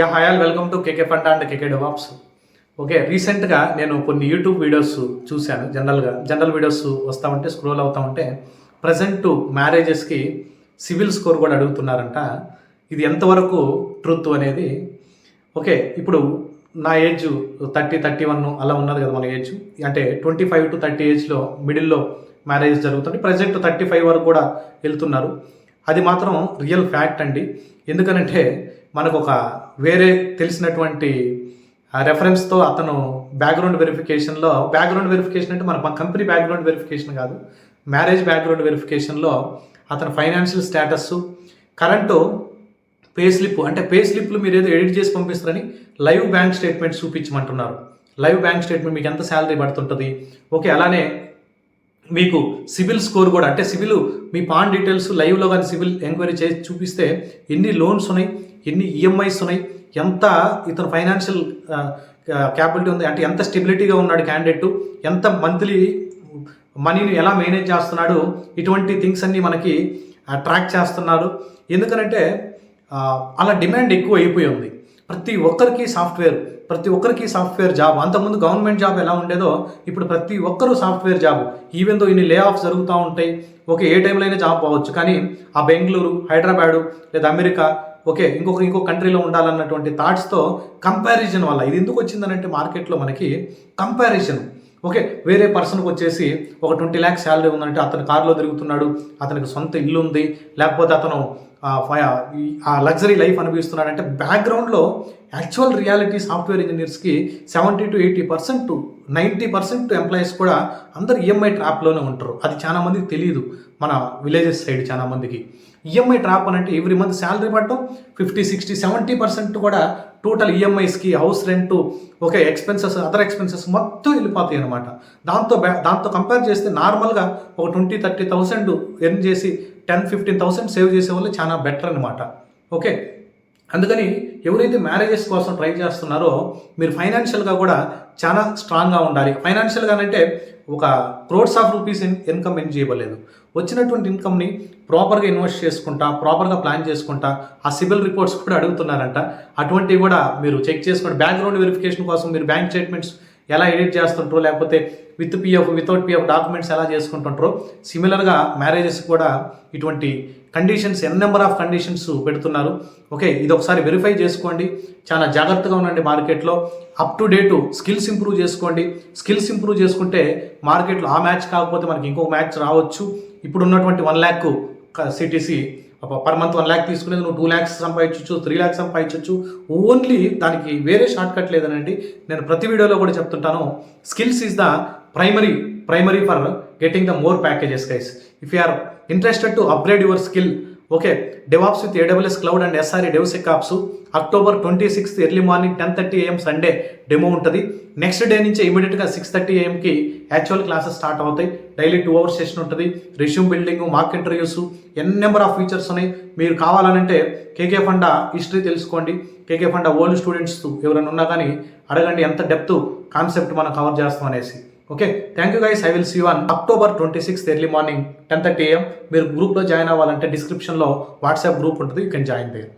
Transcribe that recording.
Yeah hi all welcome to KK fund and KK DevOps okay రీసెంట్గా నేను కొన్ని YouTube videos చూశాను. జనరల్గా జనరల్ వీడియోస్ వస్తూ ఉంటే స్క్రోల్ అవుతూ ఉంటే ప్రజెంట్ మ్యారేజెస్కి సివిల్ స్కోర్ కూడా అడుగుతున్నారంట. ఇది ఎంతవరకు ట్రూత్ అనేది? ఓకే ఇప్పుడు నా ఏజ్ థర్టీ థర్టీ వన్ అలా ఉన్నది కదా మన ఏజ్ అంటే ట్వంటీ ఫైవ్ టు థర్టీ ఏజ్లో మిడిల్లో మ్యారేజ్ జరుగుతుంది. ప్రజెంట్ థర్టీ ఫైవ్ వరకు కూడా వెళ్తున్నారు. అది మాత్రం రియల్ ఫ్యాక్ట్ అండి. ఎందుకనంటే మనకు ఒక వేరే తెలిసినటువంటి రెఫరెన్స్తో అతను బ్యాక్గ్రౌండ్ వెరిఫికేషన్లో బ్యాక్గ్రౌండ్ వెరిఫికేషన్ అంటే మన కంపెనీ బ్యాక్గ్రౌండ్ వెరిఫికేషన్ కాదు. మ్యారేజ్ బ్యాక్గ్రౌండ్ వెరిఫికేషన్లో అతని financial status current pay slip అంటే పే స్లిప్లు మీరు ఏదో ఎడిట్ చేసి పంపిస్తారని లైవ్ బ్యాంక్ స్టేట్మెంట్ చూపించమంటున్నారు. లైవ్ బ్యాంక్ స్టేట్మెంట్ మీకు ఎంత శాలరీ పడుతుంటుంది? ఓకే అలానే మీకు సివిల్ స్కోర్ కూడా అంటే సివిల్ మీ పాన్ డీటెయిల్స్ లైవ్లో కానీ సివిల్ ఎంక్వైరీ చేసి చూపిస్తే ఎన్ని లోన్స్ ఉన్నాయి ఎన్ని ఈఎంఐస్ ఉన్నాయి ఎంత ఇతను ఫైనాన్షియల్ క్యాపిలిటీ ఉంది అంటే ఎంత స్టెబిలిటీగా ఉన్నాడు క్యాండిడేట్ ఎంత మంత్లీ మనీని ఎలా మేనేజ్ చేస్తున్నాడు ఇటువంటి థింగ్స్ అన్నీ మనకి ట్రాక్ చేస్తున్నారు. ఎందుకనంటే అలా డిమాండ్ ఎక్కువ అయిపోయి ఉంది. ప్రతి ఒక్కరికి సాఫ్ట్వేర్ ప్రతి ఒక్కరికి సాఫ్ట్వేర్ జాబ్. అంతకుముందు గవర్నమెంట్ జాబ్ ఎలా ఉండేదో ఇప్పుడు ప్రతి ఒక్కరూ సాఫ్ట్వేర్ జాబ్. ఈవెన్ దో ఇన్ని లే ఆఫ్ జరుగుతూ ఉంటాయి ఓకే ఏ టైంలో అయినా జాబ్ పోవచ్చు. కానీ ఆ బెంగళూరు హైదరాబాదు లేదా అమెరికా ఓకే ఇంకొక ఇంకో కంట్రీలో ఉండాలన్నటువంటి థాట్స్తో కంపారిజన్ వల్ల ఇది ఎందుకు వచ్చిందనంటే మార్కెట్లో మనకి కంపారిజన్ ఓకే వేరే పర్సన్కి వచ్చేసి ఒక ట్వంటీ ల్యాక్స్ శాలరీ ఉందంటే అతను కారులో తిరుగుతున్నాడు అతనికి సొంత ఇల్లు ఉంది లేకపోతే అతను ఆ, ఆ లగ్జరీ లైఫ్ అనుభవిస్తున్నాడు అంటే బ్యాక్గ్రౌండ్లో actual reality software ఇంజనీర్స్కి seventy to eighty percent to ninety percent employees కూడా అందరు ఈఎంఐ ట్రాప్లోనే ఉంటారు. అది చాలా మందికి తెలియదు. మన విలేజెస్ సైడ్ చాలా మందికి. ఈఎంఐ ట్రాప్ అని అంటే ఎవ్రీ మంత్ శాలరీ పడటం ఫిఫ్టీ సిక్స్టీ సెవెంటీ పర్సెంట్ కూడా total ఈఎంఐస్కి house rent okay expenses other expenses మొత్తం వెళ్ళిపోతాయి అనమాట దాంతో దాంతో కంపేర్ చేస్తే నార్మల్గా ఒక ట్వంటీ థర్టీ థౌసండ్ ఎర్న్ చేసి టెన్ ఫిఫ్టీన్ థౌసండ్ సేవ్ చేసే వాళ్ళు చాలా బెటర్ అనమాట ఓకే? అందుకని ఎవరైతే మ్యారేజెస్ కోసం ట్రై చేస్తున్నారో మీరు ఫైనాన్షియల్గా కూడా చాలా స్ట్రాంగ్గా ఉండాలి. ఫైనాన్షియల్గా అంటే ఒక crores of rupees in income earn చేయబలేదు వచ్చినటువంటి ఇన్కమ్ని ప్రాపర్గా ఇన్వెస్ట్ చేసుకుంటా ప్రాపర్గా ప్లాన్ చేసుకుంటా ఆ సిబిల్ రిపోర్ట్స్ కూడా అడుగుతున్నారంట. అటువంటివి కూడా మీరు చెక్ చేసుకోండి బ్యాక్గ్రౌండ్ వెరిఫికేషన్ కోసం మీరు బ్యాంక్ స్టేట్మెంట్స్ ఎలా ఎడిట్ చేస్తుంటారో లేకపోతే with PF without PF documents ఎలా చేసుకుంటుంటారో. సిమిలర్గా మ్యారేజెస్ కూడా ఇటువంటి conditions N number of conditions పెడుతున్నారు. ఓకే ఇది ఒకసారి వెరిఫై చేసుకోండి. చాలా జాగ్రత్తగా ఉండండి మార్కెట్లో. Up to date skills improve చేసుకోండి. స్కిల్స్ ఇంప్రూవ్ చేసుకుంటే మార్కెట్లో ఆ మ్యాచ్ కాకపోతే మనకి ఇంకొక మ్యాచ్ రావచ్చు. ఇప్పుడు ఉన్నటువంటి one lakh CTC per month one lakh తీసుకునేది నువ్వు టూ ల్యాక్స్ సంపాదించవచ్చు త్రీ ల్యాక్స్ సంపాదించవచ్చు ఓన్లీ దానికి వేరే షార్ట్ కట్ లేదనండి. నేను ప్రతి వీడియోలో కూడా చెప్తుంటాను. Skills is the primary primary for getting the more packages guys if you are interested to upgrade your skill okay DevOps with AWS cloud and SRE ops October twenty sixth early morning ten thirty AM Sunday demo ఉంటుంది. Next day నుంచి ఇమీడియట్గా six thirty ఏఎంకి actual classes start అవుతాయి. Daily two hours session ఉంటుంది. Resume building mark interviews N number of features ఉన్నాయి. మీరు కావాలనంటే కేకే Funda history తెలుసుకోండి. కేకే ఫండా ఓల్డ్ స్టూడెంట్స్ ఎవరైనా ఉన్నా కానీ అడగండి ఎంత డెప్త్ కాన్సెప్ట్ మనం కవర్ చేస్తాం అనేసి. Okay thank you guys I will see one October twenty sixth early morning ten thirty AM మీరు గ్రూప్లో జాయిన్ అవ్వాలంటే డిస్క్రిప్షన్లో వాట్సాప్ గ్రూప్ ఉంటుంది. You can join there